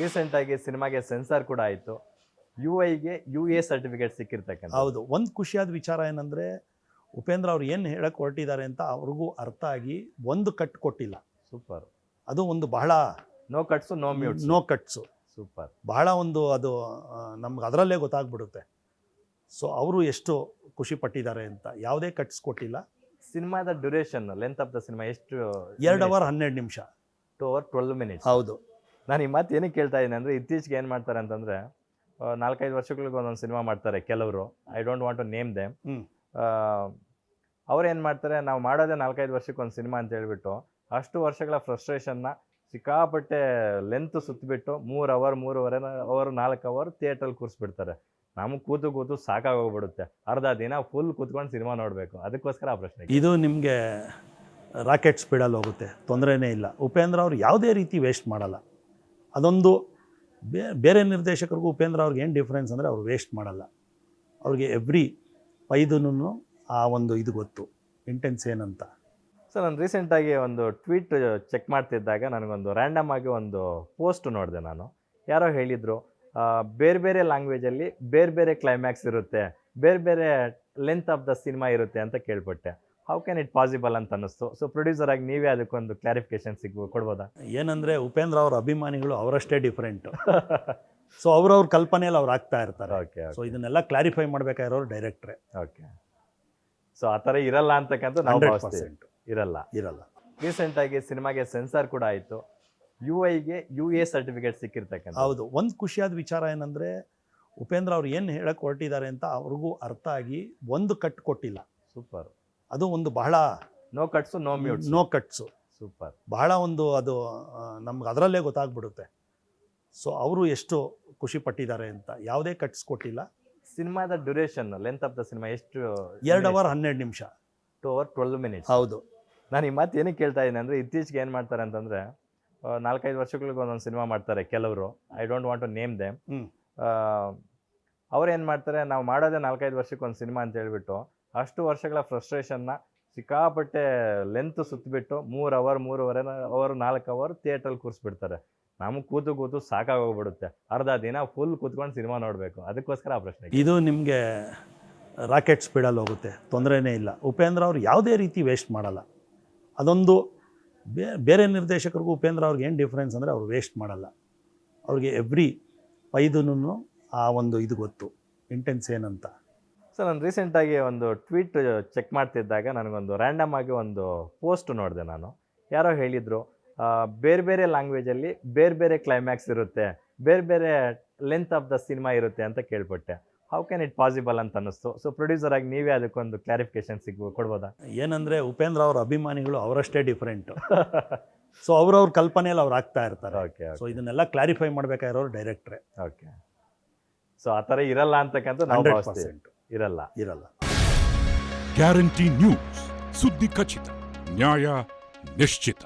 ರೀಸೆಂಟಾಗಿ ಸಿನಿಮಾಗೆ ಸೆನ್ಸಾರ್ ಕೂಡ ಆಯಿತು. ಯು ಐಗೆ ಯು ಎ ಸರ್ಟಿಫಿಕೇಟ್ ಸಿಕ್ಕಿರ್ತಕ್ಕಂಥ ಹೌದು ಒಂದು ಖುಷಿಯಾದ ವಿಚಾರ ಏನಂದರೆ ಉಪೇಂದ್ರ ಅವ್ರು ಏನು ಹೇಳಕ್ಕೆ ಹೊರಟಿದ್ದಾರೆ ಅಂತ ಅವ್ರಿಗೂ ಅರ್ಥ ಆಗಿ ಒಂದು ಕಟ್ ಕೊಟ್ಟಿಲ್ಲ. ಸೂಪರ್ ಅದು ಒಂದು ಬಹಳ no cuts no mute no cuts super ಬಹಳ ಒಂದು ಅದು ನಮ್ಗೆ ಅದರಲ್ಲೇ ಗೊತ್ತಾಗ್ಬಿಡುತ್ತೆ. ಸೊ ಅವರು ಎಷ್ಟು ಖುಷಿ ಪಟ್ಟಿದ್ದಾರೆ ಅಂತ ಯಾವುದೇ ಕಟ್ಸ್ ಕೊಟ್ಟಿಲ್ಲ. ಸಿನಿಮಾದ duration length of the cinema ಎಷ್ಟು ಎರಡು ಅವರ್ ಹನ್ನೆರಡು ನಿಮಿಷ. ಟು ಅವರ್ ಟ್ವೆಲ್ ಮಿನಿಟ್ಸ್ ಹೌದು. ನಾನು ಈ ಮಾತು ಏನಕ್ಕೆ ಕೇಳ್ತಾ ಇದ್ದೀನಿ ಅಂದರೆ ಇತ್ತೀಚೆಗೆ ಏನು ಮಾಡ್ತಾರೆ ಅಂತಂದರೆ ನಾಲ್ಕೈದು ವರ್ಷಗಳಿಗೆ ಒಂದೊಂದು ಸಿನಿಮಾ ಮಾಡ್ತಾರೆ ಕೆಲವರು. I don't want to name them. ಅವ್ರು ಏನು ಮಾಡ್ತಾರೆ ನಾವು ಮಾಡೋದೇ ನಾಲ್ಕೈದು ವರ್ಷಕ್ಕೆ ಒಂದು ಸಿನಿಮಾ ಅಂತ ಹೇಳಿಬಿಟ್ಟು ಅಷ್ಟು ವರ್ಷಗಳ ಫ್ರಸ್ಟ್ರೇಷನ್ನ ಸಿಕ್ಕಾಪಟ್ಟೆ ಲೆಂತ್ ಸುತ್ತಬಿಟ್ಟು ಮೂರು ಅವರ್ ಮೂರುವರೆ ಅವರು ನಾಲ್ಕು ಅವರ್ ಥಿಯೇಟ್ರಲ್ಲಿ ಕೂರಿಸ್ಬಿಡ್ತಾರೆ. ನಮಗೆ ಕೂತು ಕೂತು ಸಾಕಾಗೋಗ್ಬಿಡುತ್ತೆ. ಅರ್ಧ ದಿನ ಫುಲ್ ಕೂತ್ಕೊಂಡು ಸಿನಿಮಾ ನೋಡಬೇಕು. ಅದಕ್ಕೋಸ್ಕರ ಆ ಪ್ರಶ್ನೆ ಇದು ನಿಮಗೆ ರಾಕೆಟ್ ಸ್ಪೀಡಲ್ಲಿ ಹೋಗುತ್ತೆ. ತೊಂದರೆನೇ ಇಲ್ಲ. ಉಪೇಂದ್ರ ಅವ್ರು ಯಾವುದೇ ರೀತಿ ವೇಸ್ಟ್ ಮಾಡಲ್ಲ. ಅದೊಂದು ಬೇರೆ ನಿರ್ದೇಶಕರಿಗೂ ಉಪೇಂದ್ರ ಅವ್ರಿಗೆ ಏನು ಡಿಫ್ರೆನ್ಸ್ ಅಂದರೆ ಅವ್ರು ವೇಸ್ಟ್ ಮಾಡಲ್ಲ. ಅವ್ರಿಗೆ ಎವ್ರಿ ಪೈದೂ ಆ ಒಂದು ಇದು ಗೊತ್ತು ಇಂಟೆನ್ಸ್ ಏನಂತ. ಸರ್, ನಾನು ರೀಸೆಂಟಾಗಿ ಒಂದು ಟ್ವೀಟ್ ಚೆಕ್ ಮಾಡ್ತಿದ್ದಾಗ ನನಗೊಂದು ರ್ಯಾಂಡಮ್ ಆಗಿ ಒಂದು ಪೋಸ್ಟ್ ನೋಡಿದೆ ನಾನು. ಯಾರೋ ಹೇಳಿದರು ಬೇರೆ ಬೇರೆ ಲ್ಯಾಂಗ್ವೇಜಲ್ಲಿ ಬೇರೆ ಬೇರೆ ಕ್ಲೈಮ್ಯಾಕ್ಸ್ ಇರುತ್ತೆ, ಬೇರೆ ಬೇರೆ ಲೆಂತ್ ಆಫ್ ದ ಸಿನಿಮಾ ಇರುತ್ತೆ ಅಂತ ಕೇಳ್ಪಟ್ಟೆ. ಹೌ ಕ್ಯಾನ್ ಇಟ್ ಪಾಸಿಬಲ್ ಅಂತ ಅನ್ನಿಸ್ತು. ಸೊ ಪ್ರೊಡ್ಯೂಸರ್ ಆಗಿ ನೀವೇ ಅದಕ್ಕೊಂದು ಕ್ಲಾರಿಫಿಕೇಶನ್ ಸಿಗ್ ಕೊಡ್ಬೋದಾ? ಏನಂದ್ರೆ ಉಪೇಂದ್ರ ಅವರ ಅಭಿಮಾನಿಗಳು ಅವರಷ್ಟೇ ಡಿಫ್ರೆಂಟ್ ಸೊ ಅವ್ರವ್ರ ಕಲ್ಪನೆಯಲ್ಲಿ ಅವ್ರು ಆಗ್ತಾ ಇರ್ತಾರೆ. ಓಕೆ ಸೊ ಇದನ್ನೆಲ್ಲ ಕ್ಲಾರಿಫೈ ಮಾಡಬೇಕಾಗಿರೋರು ಡೈರೆಕ್ಟ್ರೆ ಓಕೆ ಸೊ ಆ ಥರ ಇರಲ್ಲ ಅಂತಕ್ಕಂಥ ನಾವು ಹಂಡ್ರೆಡ್ ಭಾವಿಸ್ತೀವಿ. ಪರ್ಸೆಂಟ್ ಇರಲ್ಲ. ಇರಲ್ಲ. ರೀಸೆಂಟಾಗಿ ಸಿನಿಮಾಗೆ ಸೆನ್ಸಾರ್ ಕೂಡ ಆಯಿತು. ಯು ಐಗೆ ಯು ಎ ಸರ್ಟಿಫಿಕೇಟ್ ಸಿಕ್ಕಿರ್ತಕ್ಕಂಥ ಹೌದು. ಒಂದು ಖುಷಿಯಾದ ವಿಚಾರ ಏನಂದರೆ ಉಪೇಂದ್ರ ಅವ್ರು ಏನು ಹೇಳಕ್ಕೆ ಹೊರಟಿದ್ದಾರೆ ಅಂತ ಅವ್ರಿಗೂ ಅರ್ಥ ಆಗಿ ಒಂದು ಕಟ್ ಕೊಟ್ಟಿಲ್ಲ. ಸೂಪರ್ ಅದು ಒಂದು ಬಹಳ no cuts no mute no cuts super ಬಹಳ ಒಂದು ಅದು ನಮ್ಗೆ ಅದರಲ್ಲೇ ಗೊತ್ತಾಗ್ಬಿಡುತ್ತೆ. ಸೊ ಅವರು ಎಷ್ಟು ಖುಷಿ ಪಟ್ಟಿದ್ದಾರೆ ಅಂತ ಯಾವುದೇ ಕಟ್ಸ್ ಕೊಟ್ಟಿಲ್ಲ. ಸಿನಿಮಾದ duration length of the cinema ಎಷ್ಟು ಎರಡು ಅವರ್ ಹನ್ನೆರಡು ನಿಮಿಷ. ಟು ಅವರ್ ಟ್ವೆಲ್ ಮಿನಿಟ್ಸ್ ಹೌದು. ನಾನು ಈ ಮಾತು ಏನಕ್ಕೆ ಕೇಳ್ತಾ ಇದ್ದೀನಿ ಅಂದರೆ ಇತ್ತೀಚೆಗೆ ಏನು ಮಾಡ್ತಾರೆ ಅಂತಂದರೆ ನಾಲ್ಕೈದು ವರ್ಷಗಳಿಗೆ ಒಂದೊಂದು ಸಿನಿಮಾ ಮಾಡ್ತಾರೆ ಕೆಲವರು. I don't want to name them. ಅವ್ರು ಏನು ಮಾಡ್ತಾರೆ ನಾವು ಮಾಡೋದೇ ನಾಲ್ಕೈದು ವರ್ಷಕ್ಕೆ ಒಂದು ಸಿನಿಮಾ ಅಂತ ಹೇಳ್ಬಿಟ್ಟು ಅಷ್ಟು ವರ್ಷಗಳ ಫ್ರಸ್ಟ್ರೇಷನ್ನ ಸಿಕ್ಕಾಪಟ್ಟೆ ಲೆಂತ್ ಸುತ್ತಿಬಿಟ್ಟು ಮೂರು ಅವರ್ ಮೂರುವರೆ ಅವರ್ ನಾಲ್ಕು ಅವರ್ ಥಿಯೇಟ್ರಲ್ಲಿ ಕೂರಿಸ್ಬಿಡ್ತಾರೆ. ನಮಗೆ ಕೂತು ಕೂತು ಸಾಕಾಗೋಗ್ಬಿಡುತ್ತೆ. ಅರ್ಧ ದಿನ ಫುಲ್ ಕೂತ್ಕೊಂಡು ಸಿನಿಮಾ ನೋಡಬೇಕು. ಅದಕ್ಕೋಸ್ಕರ ಆ ಪ್ರಶ್ನೆ ಇದು ನಿಮಗೆ ರಾಕೆಟ್ ಸ್ಪೀಡಲ್ಲಿ ಹೋಗುತ್ತೆ. ತೊಂದರೆನೇ ಇಲ್ಲ. ಉಪೇಂದ್ರ ಅವ್ರು ಯಾವುದೇ ರೀತಿ ವೇಸ್ಟ್ ಮಾಡಲ್ಲ. ಅದೊಂದು ಬೇರೆ ನಿರ್ದೇಶಕರಿಗೂ ಉಪೇಂದ್ರ ಅವ್ರಿಗೆ ಏನು ಡಿಫ್ರೆನ್ಸ್ ಅಂದರೆ ಅವ್ರು ವೇಸ್ಟ್ ಮಾಡಲ್ಲ. ಅವ್ರಿಗೆ ಎವ್ರಿ ಪೈದೂ ಆ ಒಂದು ಇದು ಗೊತ್ತು. ಇಂಟೆನ್ಸ್ ಏನಂತ. ಸೊ ನಾನು ರೀಸೆಂಟಾಗಿ ಒಂದು ಟ್ವೀಟ್ ಚೆಕ್ ಮಾಡ್ತಿದ್ದಾಗ ನನಗೊಂದು ರ್ಯಾಂಡಮ್ ಆಗಿ ಒಂದು ಪೋಸ್ಟ್ ನೋಡಿದೆ ನಾನು. ಯಾರೋ ಹೇಳಿದರು ಬೇರೆ ಬೇರೆ ಲ್ಯಾಂಗ್ವೇಜಲ್ಲಿ ಬೇರೆ ಬೇರೆ ಕ್ಲೈಮ್ಯಾಕ್ಸ್ ಇರುತ್ತೆ ಬೇರೆ ಬೇರೆ ಲೆಂತ್ ಆಫ್ ದ ಸಿನಿಮಾ ಇರುತ್ತೆ ಅಂತ ಕೇಳ್ಪಟ್ಟೆ. ಹೌ ಕ್ಯಾನ್ ಇಟ್ ಪಾಸಿಬಲ್ ಅಂತ ಅನ್ನಿಸ್ತು. ಸೊ ಪ್ರೊಡ್ಯೂಸರ್ ಆಗಿ ನೀವೇ ಅದಕ್ಕೊಂದು ಕ್ಲಾರಿಫಿಕೇಶನ್ ಸಿಗ್ಬೋ ಕೊಡ್ಬೋದಾ? ಏನಂದರೆ ಉಪೇಂದ್ರ ಅವ್ರ ಅಭಿಮಾನಿಗಳು ಅವರಷ್ಟೇ ಡಿಫ್ರೆಂಟು ಸೊ ಅವ್ರವ್ರ ಕಲ್ಪನೆಯಲ್ಲಿ ಅವ್ರು ಆಗ್ತಾ ಇರ್ತಾರೆ. ಓಕೆ ಸೊ ಇದನ್ನೆಲ್ಲ ಕ್ಲಾರಿಫೈ ಮಾಡಬೇಕಾಗಿರೋರು ಡೈರೆಕ್ಟ್ರೆ ಓಕೆ ಸೊ ಆ ಥರ ಇರಲ್ಲ ಅಂತಕ್ಕಂಥ ನಾವು ಇರಲ್ಲ. ಇರಲ್ಲ. Guarantee news. ಸುದ್ದಿ ಖಚಿತ ನ್ಯಾಯ ನಿಶ್ಚಿತ.